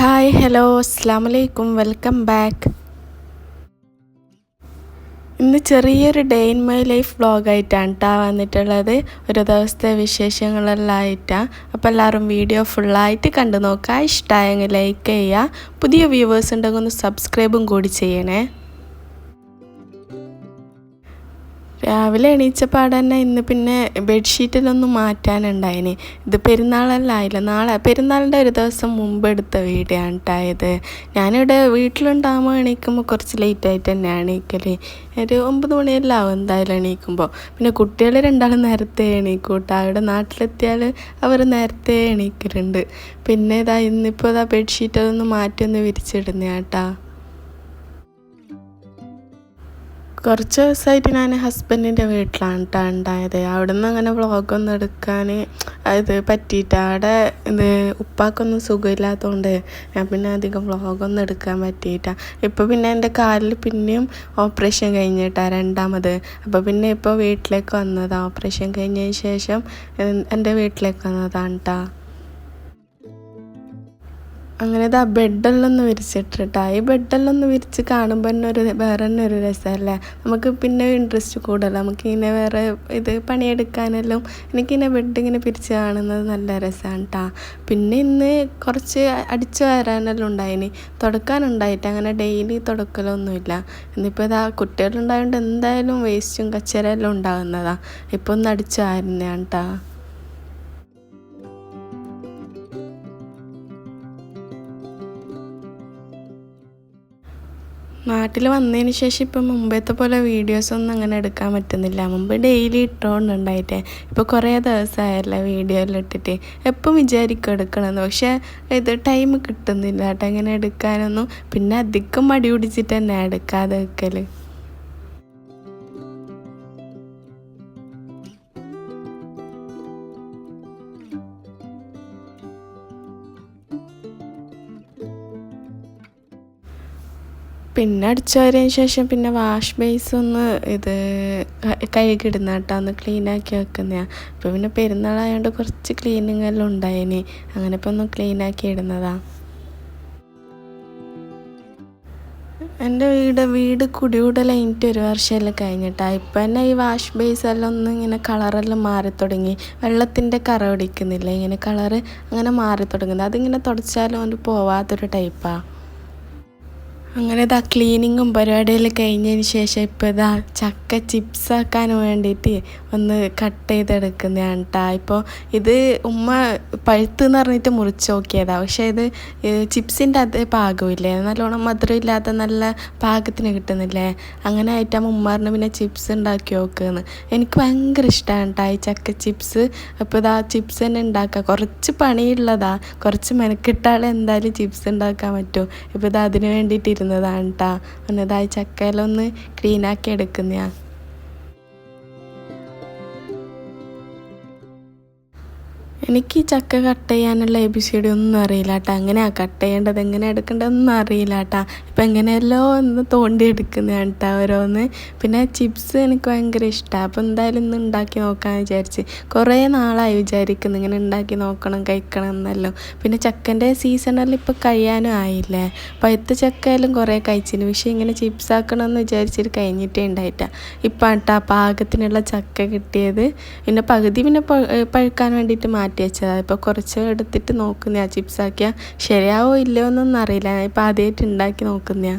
Hi hello അസ്സാം വലൈക്കും welcome back ഇന്ന് ചെറിയൊരു ഡേ ഇൻ മൈ ലൈഫ് വ്ളോഗായിട്ടാണ് കേട്ടോ വന്നിട്ടുള്ളത്. ഒരു ദിവസത്തെ വിശേഷങ്ങളെല്ലാമായിട്ടാണ് അപ്പോൾ എല്ലാവരും വീഡിയോ ഫുള്ളായിട്ട് കണ്ടു നോക്കുക ഇഷ്ടമായെങ്കിൽ ലൈക്ക് ചെയ്യുക പുതിയ വ്യൂവേഴ്സ് ഉണ്ടെങ്കിൽ ഒന്ന് സബ്സ്ക്രൈബും കൂടി ചെയ്യണേ. രാവിലെ എണീച്ചപ്പാട് തന്നെ ഇന്ന് പിന്നെ ബെഡ്ഷീറ്റിലൊന്നും മാറ്റാനുണ്ടായിന്. ഇത് പെരുന്നാളെല്ലാം ആയില്ല നാളെ പെരുന്നാളിന്റെ ഒരു ദിവസം മുമ്പ് എടുത്ത വീഡിയോ ആണ് കേട്ടായത് ഞാനിവിടെ വീട്ടിലുണ്ടാകുമ്പോൾ എണീക്കുമ്പോൾ കുറച്ച് ലേറ്റായിട്ട് തന്നെയാണ് എണീക്കൽ ഒരു ഒമ്പത് മണിയെല്ലാം ആവും എന്തായാലും എണീക്കുമ്പോൾ പിന്നെ കുട്ടികൾ രണ്ടാളും നേരത്തെ എണീക്കൂട്ട. അവിടെ നാട്ടിലെത്തിയാൽ അവർ നേരത്തെ എണീക്കലുണ്ട്. പിന്നെ ഇതാ ഇന്നിപ്പോൾ ഇതാ ബെഡ്ഷീറ്റ് അതൊന്ന് മാറ്റി ഒന്ന് വിരിച്ചിടുന്ന കേട്ടാ കുറച്ച് ദിവസമായിട്ട് ഞാൻ ഹസ്ബൻഡിന്റെ വീട്ടിലാണ് കേട്ടോ ഉണ്ടായത്. അവിടെ നിന്ന് അങ്ങനെ വ്ളോഗൊന്നും എടുക്കാൻ അത് പറ്റിയിട്ട്. അവിടെ ഇത് ഉപ്പാക്കൊന്നും സുഖമില്ലാത്തതുകൊണ്ട് ഞാൻ പിന്നെ അധികം വ്ളോഗൊന്നും എടുക്കാൻ പറ്റിയിട്ട. ഇപ്പോൾ പിന്നെ എന്റെ കാലിൽ പിന്നെയും ഓപ്പറേഷൻ കഴിഞ്ഞിട്ടാണ് രണ്ടാമത്. അപ്പോൾ പിന്നെ ഇപ്പോൾ വീട്ടിലേക്ക് വന്നതാണ് ഓപ്പറേഷൻ കഴിഞ്ഞതിന് ശേഷം എന്റെ വീട്ടിലേക്ക് വന്നതാണ് കേട്ടോ അങ്ങനെ ഇതാ ബെഡെല്ലാം ഒന്ന് വിരിച്ചിട്ടിട്ടാ. ഈ ബെഡെല്ലാം ഒന്ന് വിരിച്ച് കാണുമ്പോൾ തന്നെ ഒരു വേറെ തന്നെ ഒരു രസമല്ലേ നമുക്ക് പിന്നെ ഇൻട്രസ്റ്റ് കൂടുതൽ നമുക്ക് ഇങ്ങനെ വേറെ ഇത് പണിയെടുക്കാനെല്ലാം എനിക്കിങ്ങനെ ബെഡ് ഇങ്ങനെ പിരിച്ച് കാണുന്നത് നല്ല രസമാണ് കേട്ടോ പിന്നെ ഇന്ന് കുറച്ച് അടിച്ചു വരാനെല്ലാം ഉണ്ടായിന്. തുടക്കാനുണ്ടായിട്ട്. അങ്ങനെ ഡെയിലി തുടക്കലൊന്നുമില്ല. ഇന്നിപ്പോൾ ഇതാ കുട്ടികളുണ്ടായതുകൊണ്ട് എന്തായാലും വേസ്റ്റും കച്ചറയെല്ലാം ഉണ്ടാകുന്നതാണ് ഇപ്പോൾ ഒന്ന് അടിച്ചു വാരുന്നതാണ് കേട്ടോ നാട്ടിൽ വന്നതിന് ശേഷം ഇപ്പം മുമ്പത്തെ പോലെ വീഡിയോസൊന്നും അങ്ങനെ എടുക്കാൻ പറ്റുന്നില്ല. മുമ്പ് ഡെയിലി ഇട്ടോണ്ടുണ്ടായിട്ടേ. ഇപ്പോൾ കുറേ ദിവസമായല്ലേ വീഡിയോ എല്ലാം ഇട്ടിട്ട്. എപ്പം വിചാരിക്കും എടുക്കണമെന്ന് പക്ഷേ ഇത് ടൈം കിട്ടുന്നില്ല കേട്ടോ. അങ്ങനെ എടുക്കാനൊന്നും. പിന്നെ അധികം മടി പിടിച്ചിട്ട് തന്നെ എടുക്കാതെ വെക്കൽ പിന്നെ അടിച്ചു വാരിയതിന് ശേഷം പിന്നെ വാഷ് ബേസ് ഒന്ന് ഇത് കഴുകിടുന്ന കേട്ടോ ഒന്ന് ക്ലീനാക്കി വെക്കുന്നതാണ് അപ്പോൾ പിന്നെ പെരുന്നാളായതുകൊണ്ട് കുറച്ച് ക്ലീനിങ് എല്ലാം ഉണ്ടായിന്. അങ്ങനെ ഇപ്പോൾ ഒന്ന് ക്ലീനാക്കി ഇടുന്നതാണ് എന്റെ വീട് വീട് കുടികൂടൽ കഴിഞ്ഞിട്ട് ഒരു വർഷമെല്ലാം കഴിഞ്ഞിട്ടാണ് ഇപ്പം തന്നെ ഈ വാഷ് ബേസ് എല്ലാം ഒന്ന് ഇങ്ങനെ കളറെല്ലാം മാറി തുടങ്ങി. വെള്ളത്തിന്റെ കറ പിടിക്കുന്നില്ല? ഇങ്ങനെ കളറ് അങ്ങനെ മാറി തുടങ്ങുന്നത്. അതിങ്ങനെ തുടച്ചാലും അത് പോവാത്തൊരു ടൈപ്പാണ് അങ്ങനെ ഇതാ ക്ലീനിങ്ങും പരിപാടിയെല്ലാം കഴിഞ്ഞതിന് ശേഷം ഇപ്പോൾ ഇതാ ചക്ക ചിപ്സ് ആക്കാൻ വേണ്ടിയിട്ട് ഒന്ന് കട്ട് ചെയ്തെടുക്കുന്നതാണ് കേട്ടോ ഇപ്പോൾ ഇത് ഉമ്മ പഴുത്ത് എന്ന് പറഞ്ഞിട്ട് മുറിച്ച് നോക്കിയതാണ് പക്ഷേ ഇത് ചിപ്സിന്റെ അതേ പാകമില്ലേ നല്ലോണം മധുരം ഇല്ലാത്ത നല്ല പാകത്തിന് കിട്ടുന്നില്ലേ? അങ്ങനെ ആയിട്ടാ ഉമ്മാറിന് പിന്നെ ചിപ്സ് ഉണ്ടാക്കി നോക്കുന്നത് എനിക്ക് ഭയങ്കര ഇഷ്ടമാണ് കേട്ടോ ഈ ചക്ക ചിപ്സ് അപ്പോൾ ഇതാ ചിപ്സ് തന്നെ ഉണ്ടാക്കുക കുറച്ച് പണിയുള്ളതാണ് കുറച്ച് മെനക്കിട്ടാൽ എന്തായാലും ചിപ്സ് ഉണ്ടാക്കാൻ പറ്റും. ഇപ്പോൾ ഇത് അതിന് വേണ്ടിയിട്ട് ഇരുന്നതാണ് കേട്ടോ ഒന്നതായി ചക്കയിലൊന്ന് ക്ലീനാക്കി എടുക്കുന്നതാണ് എനിക്ക് ഈ ചക്ക കട്ട് ചെയ്യാനുള്ള എ ഒന്നും അറിയില്ല കേട്ടോ എങ്ങനെയാണ് കട്ട് ചെയ്യേണ്ടത്? എങ്ങനെ എടുക്കേണ്ടതൊന്നും അറിയില്ല കേട്ടോ ഇപ്പം എങ്ങനെയല്ലോ ഒന്ന് തോണ്ടി എടുക്കുന്നതാണ് കേട്ടോ ഓരോന്ന്. പിന്നെ ചിപ്സ് എനിക്ക് ഭയങ്കര ഇഷ്ടമാണ് അപ്പോൾ എന്തായാലും ഇന്ന് ഉണ്ടാക്കി നോക്കാമെന്ന് വിചാരിച്ച് കുറേ നാളായി വിചാരിക്കുന്നു. ഇങ്ങനെ ഉണ്ടാക്കി നോക്കണം കഴിക്കണം എന്നല്ലോ. പിന്നെ ചക്കന്റെ സീസണെല്ലാം ഇപ്പോൾ കഴിയാനും ആയില്ലേ. പഴുത്ത ചക്കയിലും കുറേ കഴിച്ചിന്. പക്ഷേ ഇങ്ങനെ ചിപ്സ് ആക്കണമെന്ന് വിചാരിച്ചിട്ട് കഴിഞ്ഞിട്ടേ ഉണ്ടായിട്ടാ ഇപ്പം കേട്ടോ പാകത്തിനുള്ള ചക്ക കിട്ടിയത്. പിന്നെ പകുതി പിന്നെ പഴുക്കാൻ വേണ്ടിയിട്ട് മാറ്റി വെച്ചതാണ് ഇപ്പോൾ കുറച്ച് എടുത്തിട്ട് നോക്കുന്നതാണ് ചിപ്സ് ആക്കിയാൽ ശരിയാവോ ഇല്ലയോ എന്നൊന്നും അറിയില്ല ഇപ്പോൾ ആദ്യമായിട്ട് ഉണ്ടാക്കി നോക്കുന്ന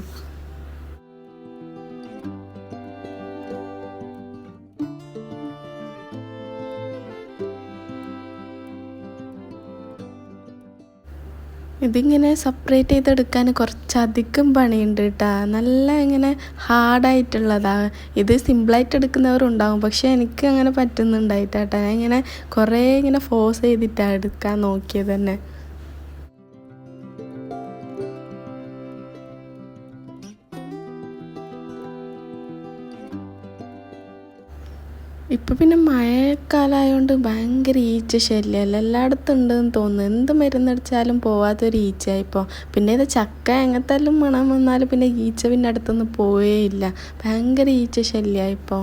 ഇതിങ്ങനെ സെപ്പറേറ്റ് ചെയ്തെടുക്കാൻ കുറച്ചധികം പണിയുണ്ട് കേട്ടോ നല്ല ഇങ്ങനെ ഹാർഡായിട്ടുള്ളതാണ് ഇത് സിമ്പിളായിട്ട് എടുക്കുന്നവരുണ്ടാവും. പക്ഷേ എനിക്ക് അങ്ങനെ പറ്റുന്നുണ്ടായിട്ടാ ഞാൻ ഇങ്ങനെ കുറേ ഇങ്ങനെ ഫോഴ്സ് ചെയ്തിട്ടാണ് എടുക്കാൻ നോക്കിയത് തന്നെ. ഇപ്പം പിന്നെ മഴക്കാലമായതുകൊണ്ട് ഭയങ്കര ഈച്ച ശല്യമല്ല എല്ലായിടത്തും ഉണ്ടെന്ന് തോന്നുന്നു. എന്ത് മരുന്നടിച്ചാലും പോവാത്തൊരു ഈച്ച ഇപ്പോൾ പിന്നെ ഇത് ചക്ക എങ്ങനത്തെല്ലാം മണം വന്നാലും പിന്നെ ഈച്ച പിന്നെ അടുത്തൊന്നും പോവേ ഇല്ല ഭയങ്കര ഈച്ച ശല്യമാണ്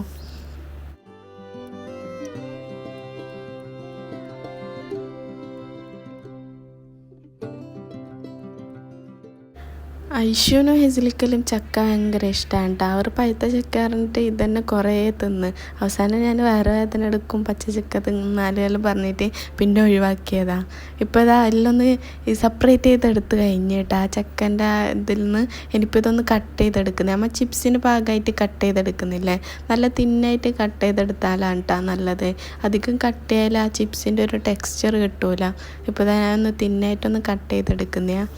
ഐഷുവിനും ഹെസിലിക്കലും ചക്ക ഭയങ്കര ഇഷ്ടമാണ് കേട്ടോ അവർ പഴുത്ത ചക്ക പറഞ്ഞിട്ട് ഇതന്നെ കുറേ തിന്ന്. അവസാനം ഞാൻ വേറെ വേദന എടുക്കും പച്ച ചക്ക തിന്നാലും പറഞ്ഞിട്ട് പിന്നെ ഒഴിവാക്കിയതാ. ഇപ്പോൾ ഇതാ അതിലൊന്ന് സെപ്പറേറ്റ് ചെയ്തെടുത്ത് കഴിഞ്ഞ് കേട്ടോ ആ ചക്കന്റെ ഇതിൽ നിന്ന് എനിക്കിപ്പോൾ ഇതൊന്ന് കട്ട് ചെയ്തെടുക്കുന്നത്. നമ്മൾ ചിപ്സിന് പാകമായിട്ട് കട്ട് ചെയ്തെടുക്കുന്നില്ലേ? നല്ല തിന്നായിട്ട് കട്ട് ചെയ്തെടുത്താലാണ് കേട്ടോ നല്ലത്. അധികം കട്ട് ചെയ്യാൻ ആ ചിപ്സിന്റെ ഒരു ടെക്സ്ചർ കിട്ടൂല. ഇപ്പോൾ ഞാനൊന്ന് തിന്നായിട്ടൊന്ന് കട്ട് ചെയ്തെടുക്കുന്നതാണ്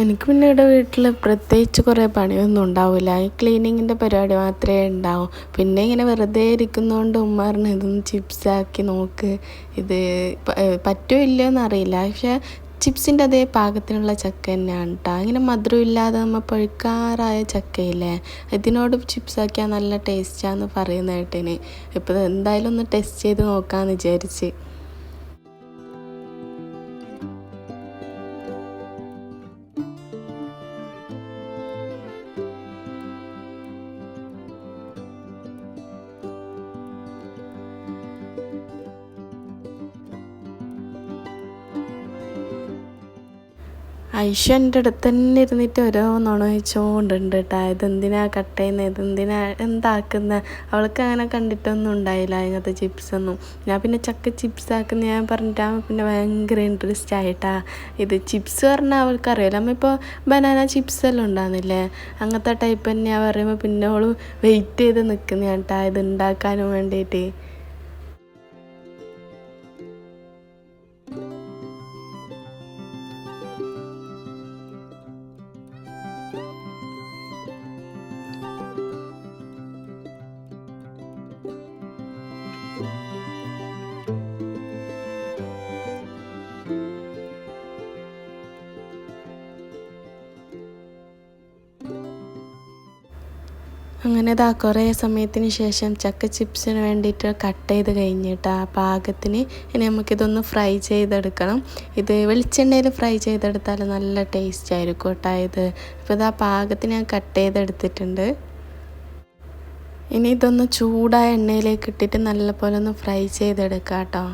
എനിക്ക് പിന്നെ ഇവിടെ വീട്ടിൽ പ്രത്യേകിച്ച് കുറേ പണിയൊന്നും ഉണ്ടാവില്ല. ഈ ക്ലീനിങ്ങിന്റെ പരിപാടി മാത്രമേ ഉണ്ടാവും. പിന്നെ ഇങ്ങനെ വെറുതെ ഇരിക്കുന്നതുകൊണ്ട് ഉമ്മ പറഞ്ഞു ഇതൊന്ന് ചിപ്സാക്കി നോക്ക്. ഇത് പറ്റുമോ ഇല്ലയോ എന്നറിയില്ല പക്ഷെ ചിപ്സിന്റെ അതേ പാകത്തിനുള്ള ചക്ക തന്നെയാണ് കേട്ടോ അങ്ങനെ മധുരം ഇല്ലാതെ നമ്മൾ പഴുക്കാറായ ചക്കയില്ലേ? ഇതിനോട് ചിപ്സാക്കിയാൽ നല്ല ടേസ്റ്റാന്ന് പറയുന്ന കേട്ടിന്. ഇപ്പോൾ എന്തായാലും ഒന്ന് ടെസ്റ്റ് ചെയ്ത് നോക്കാമെന്ന് വിചാരിച്ച്. ഐഷു എന്റെ അടുത്ത് തന്നെ ഇരുന്നിട്ട് ഓരോ നുണ വെച്ചുകൊണ്ടുണ്ട് കേട്ടോ ഇതെന്തിനാ കട്ട് ചെയ്യുന്നത് ഇതെന്തിനാ? എന്താക്കുന്നത് അവൾക്ക് അങ്ങനെ കണ്ടിട്ടൊന്നും ഉണ്ടായില്ല അതിനകത്ത് ചിപ്സൊന്നും ഞാൻ പിന്നെ ചക്ക ചിപ്സ് ആക്കുന്ന ഞാൻ പറഞ്ഞിട്ടാ പിന്നെ ഭയങ്കര ഇൻട്രസ്റ്റ് ആയിട്ടാ. ഇത് ചിപ്സ് പറഞ്ഞാൽ അവൾക്ക് അറിയില്ല അമ്മ ഇപ്പോൾ ബനാന ചിപ്സ് എല്ലാം ഉണ്ടാകുന്നില്ലേ അങ്ങനത്തെ ടൈപ്പ് തന്നെയാണ് പറയുമ്പോൾ പിന്നെ അവൾ വെയിറ്റ് ചെയ്ത് നിൽക്കുന്ന കേട്ടാ ഇത് ഉണ്ടാക്കാനും വേണ്ടിയിട്ട് അങ്ങനെ ഇതാ കുറേ സമയത്തിന് ശേഷം ചക്ക ചിപ്സിന് വേണ്ടിയിട്ട് കട്ട് ചെയ്ത് കഴിഞ്ഞിട്ട് ആ പാകത്തിന് ഇനി നമുക്കിതൊന്ന് ഫ്രൈ ചെയ്തെടുക്കണം. ഇത് വെളിച്ചെണ്ണയിൽ ഫ്രൈ ചെയ്തെടുത്താൽ നല്ല ടേസ്റ്റ് ആയിരിക്കും കേട്ടോ ഇത്. അപ്പോൾ ഇതാ പാകത്തിന് ഞാൻ കട്ട് ചെയ്തെടുത്തിട്ടുണ്ട്. ഇനി ഇതൊന്ന് ചൂടായ എണ്ണയിലേക്ക് ഇട്ടിട്ട് നല്ലപോലെ ഒന്ന് ഫ്രൈ ചെയ്തെടുക്കാം കേട്ടോ.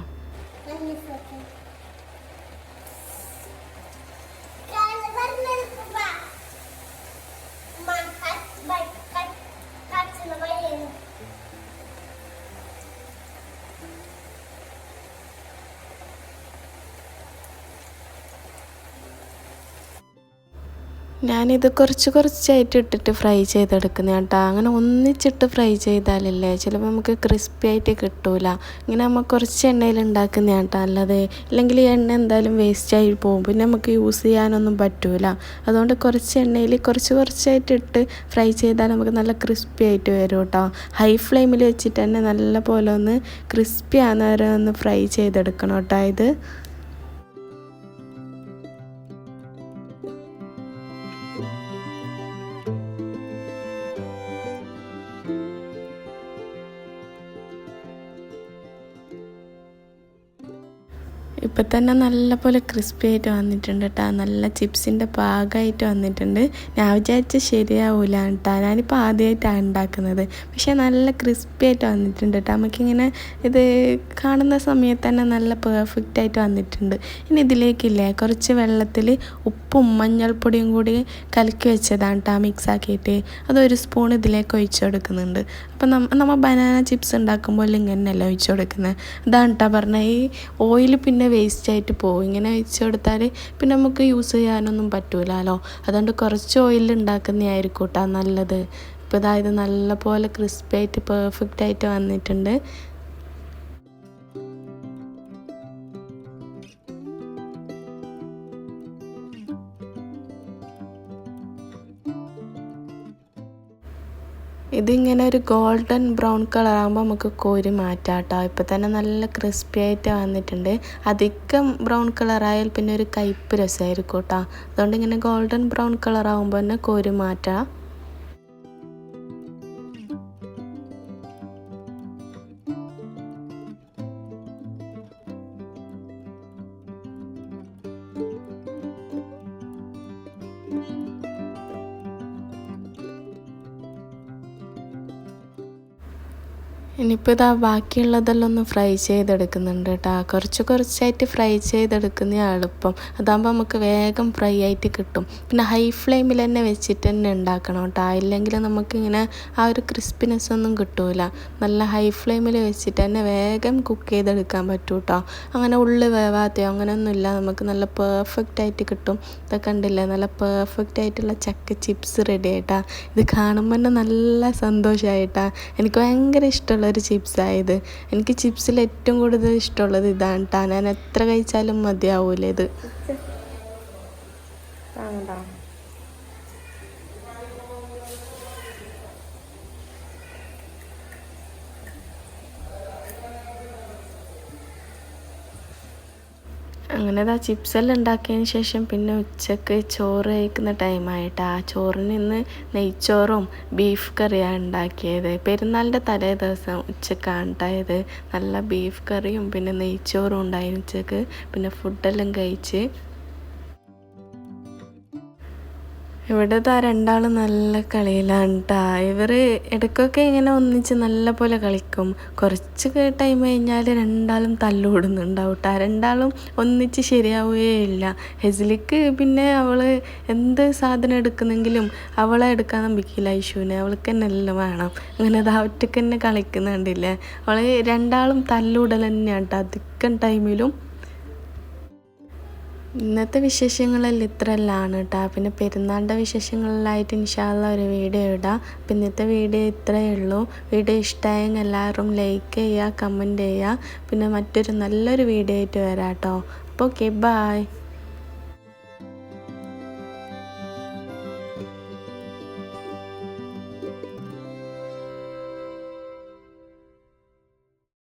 ഞാനിത് കുറച്ച് കുറച്ചായിട്ട് ഇട്ടിട്ട് ഫ്രൈ ചെയ്തെടുക്കുന്ന കേട്ടോ. അങ്ങനെ ഒന്നിച്ചിട്ട് ഫ്രൈ ചെയ്താലല്ലേ ചിലപ്പോൾ നമുക്ക് ക്രിസ്പി ആയിട്ട് കിട്ടൂല. ഇങ്ങനെ നമ്മൾ കുറച്ച് എണ്ണയിൽ ഉണ്ടാക്കുന്ന കേട്ടോ അല്ലാതെ അല്ലെങ്കിൽ ഈ എണ്ണ എന്തായാലും വേസ്റ്റ് ആയി പോകും. പിന്നെ നമുക്ക് യൂസ് ചെയ്യാനൊന്നും പറ്റൂല. അതുകൊണ്ട് കുറച്ച് എണ്ണയിൽ കുറച്ച് കുറച്ചായിട്ട് ഇട്ട് ഫ്രൈ ചെയ്താൽ നമുക്ക് നല്ല ക്രിസ്പി ആയിട്ട് വരും കേട്ടോ. ഹൈ ഫ്ലെയിമിൽ വെച്ചിട്ട് തന്നെ നല്ല പോലെ ഒന്ന് ക്രിസ്പി ആകുന്നവരെ ഒന്ന് ഫ്രൈ ചെയ്തെടുക്കണം കേട്ടോ ഇത്. ഇപ്പം തന്നെ നല്ലപോലെ ക്രിസ്പി ആയിട്ട് വന്നിട്ടുണ്ട് കേട്ടോ നല്ല ചിപ്സിന്റെ പാകമായിട്ട് വന്നിട്ടുണ്ട്. ഞാൻ വിചാരിച്ച ശരിയാവില്ല കേട്ടോ ഞാനിപ്പോൾ ആദ്യമായിട്ടാണ് ഉണ്ടാക്കുന്നത്. പക്ഷേ നല്ല ക്രിസ്പി ആയിട്ട് വന്നിട്ടുണ്ട് കേട്ടോ നമുക്കിങ്ങനെ ഇത് കാണുന്ന സമയത്ത് തന്നെ നല്ല പെർഫെക്റ്റ് ആയിട്ട് വന്നിട്ടുണ്ട്. ഇനി ഇതിലേക്കില്ലേ കുറച്ച് വെള്ളത്തിൽ ഉപ്പും മഞ്ഞൾപ്പൊടിയും കൂടി കലക്കി വെച്ചതാണ് കേട്ടോ മിക്സ് ആക്കിയിട്ട് അതൊരു സ്പൂൺ ഇതിലേക്ക് ഒഴിച്ചു കൊടുക്കുന്നുണ്ട്. അപ്പം നമ്മൾ ബനാന ചിപ്സ് ഉണ്ടാക്കുമ്പോൾ ഇങ്ങനെയല്ല ഒഴിച്ചു കൊടുക്കുന്നത് അതാണ് കേട്ടോ പറഞ്ഞാൽ ഈ ഓയിൽ പിന്നെ വേസ്റ്റ് ആയിട്ട് പോകും ഇങ്ങനെ ഒഴിച്ചു കൊടുത്താൽ പിന്നെ നമുക്ക് യൂസ് ചെയ്യാനൊന്നും പറ്റൂലല്ലോ അതുകൊണ്ട് കുറച്ച് ഓയിൽ ഉണ്ടാക്കുന്നതായിരിക്കും കേട്ടോ നല്ലത്. ഇപ്പോൾ ഇതായത് നല്ലപോലെ ക്രിസ്പി ആയിട്ട് പെർഫെക്റ്റ് ആയിട്ട് വന്നിട്ടുണ്ട്. ഇതിങ്ങനെ ഒരു ഗോൾഡൻ ബ്രൗൺ കളർ ആകുമ്പോൾ നമുക്ക് കോരി മാറ്റാം കേട്ടോ ഇപ്പം തന്നെ നല്ല ക്രിസ്പി ആയിട്ട് വന്നിട്ടുണ്ട്. അധികം ബ്രൗൺ കളറായാൽ പിന്നെ ഒരു കയ്പ്പ് രസമായിരിക്കും കേട്ടോ. അതുകൊണ്ട് ഇങ്ങനെ ഗോൾഡൻ ബ്രൗൺ കളർ ആകുമ്പോൾ തന്നെ കോരി മാറ്റാം. ഇനിയിപ്പോൾ ഇതാ ബാക്കിയുള്ളതെല്ലാം ഒന്ന് ഫ്രൈ ചെയ്തെടുക്കുന്നുണ്ട് കേട്ടോ. കുറച്ച് കുറച്ചായിട്ട് ഫ്രൈ ചെയ്തെടുക്കുന്ന എളുപ്പം. അതാകുമ്പോൾ നമുക്ക് വേഗം ഫ്രൈ ആയിട്ട് കിട്ടും. പിന്നെ ഹൈ ഫ്ലെയിമിൽ തന്നെ വെച്ചിട്ട് തന്നെ ഉണ്ടാക്കണം കേട്ടോ. ഇല്ലെങ്കിൽ നമുക്കിങ്ങനെ ആ ഒരു ക്രിസ്പിനെസ് ഒന്നും കിട്ടൂല. നല്ല ഹൈ ഫ്ലെയിമിൽ വെച്ചിട്ട് തന്നെ വേഗം കുക്ക് ചെയ്തെടുക്കാൻ പറ്റും കേട്ടോ. അങ്ങനെ ഉള്ളി വേവാത്തയോ അങ്ങനെയൊന്നുമില്ല നമുക്ക് നല്ല പെർഫെക്റ്റ് ആയിട്ട് കിട്ടും. ഇതൊക്കെ കണ്ടില്ലേ? നല്ല പെർഫെക്റ്റ് ആയിട്ടുള്ള ചക്ക ചിപ്സ് റെഡി ആയിട്ടാ. ഇത് കാണുമ്പോൾ തന്നെ നല്ല സന്തോഷമായിട്ടാ എനിക്ക് ഭയങ്കര ഇഷ്ടമുള്ളൊരു ചിപ്സായത് എനിക്ക് ചിപ്സിൽ ഏറ്റവും കൂടുതൽ ഇഷ്ടമുള്ളത് ഇതാണ്. കേട്ടോ ഞാൻ എത്ര കഴിച്ചാലും മതിയാവൂല ഇത്. അങ്ങനെ ആ ചിപ്സ് എല്ലാം ഉണ്ടാക്കിയതിന് ശേഷം പിന്നെ ഉച്ചയ്ക്ക് ചോറ് കഴിക്കുന്ന ടൈമായിട്ട് ആ ചോറിന് ഇന്ന് നെയ്ച്ചോറും ബീഫ് കറിയാണ് ഉണ്ടാക്കിയത്. പെരുന്നാളിന്റെ തലേ ദിവസം ഉച്ചക്കാണ് ഉണ്ടായത്. നല്ല ബീഫ് കറിയും പിന്നെ നെയ്ച്ചോറും ഉണ്ടായിരുന്നു ഉച്ചയ്ക്ക്. പിന്നെ ഫുഡെല്ലാം കഴിച്ച് ഇവിടെ ഇതാ രണ്ടാളും നല്ല കളിയിലാണ് കേട്ടോ ഇവർ ഇടയ്ക്കൊക്കെ ഇങ്ങനെ ഒന്നിച്ച് നല്ല പോലെ കളിക്കും. കുറച്ച് ടൈം കഴിഞ്ഞാൽ രണ്ടാളും തല്ലുകൂടുന്നുണ്ടാവും കേട്ടോ രണ്ടാളും ഒന്നിച്ച് ശരിയാവുകയേ ഇല്ല. ഹെസിലിക്ക് പിന്നെ അവൾ എന്ത് സാധനം എടുക്കുന്നെങ്കിലും അവളെ എടുക്കാൻ നമ്പിക്കില്ല ഐശുവിനെ അവൾക്ക് തന്നെ എല്ലാം വേണം. അങ്ങനെ അത് ഒറ്റയ്ക്ക് തന്നെ കളിക്കുന്നുണ്ടില്ലേ. അവൾ രണ്ടാളും തല്ലുകൂടൽ തന്നെയാണ് കേട്ടോ അധികം ടൈമിലും ഇന്നത്തെ വിശേഷങ്ങളെല്ലാം ഇത്രയെല്ലാം കേട്ടോ പിന്നെ പെരുന്നാളിന്റെ വിശേഷങ്ങളിലായിട്ട് ഇൻഷാല്ല ഒരു വീഡിയോ ഇടാം. അപ്പം ഇന്നത്തെ വീഡിയോ ഇത്രയേ ഉള്ളൂ. വീഡിയോ ഇഷ്ടമായെങ്കിൽ എല്ലാവരും ലൈക്ക് ചെയ്യുക കമന്റ് ചെയ്യുക. പിന്നെ മറ്റൊരു നല്ലൊരു വീഡിയോ ആയിട്ട് വരാം കേട്ടോ അപ്പോൾ ഓക്കെ ബായ്.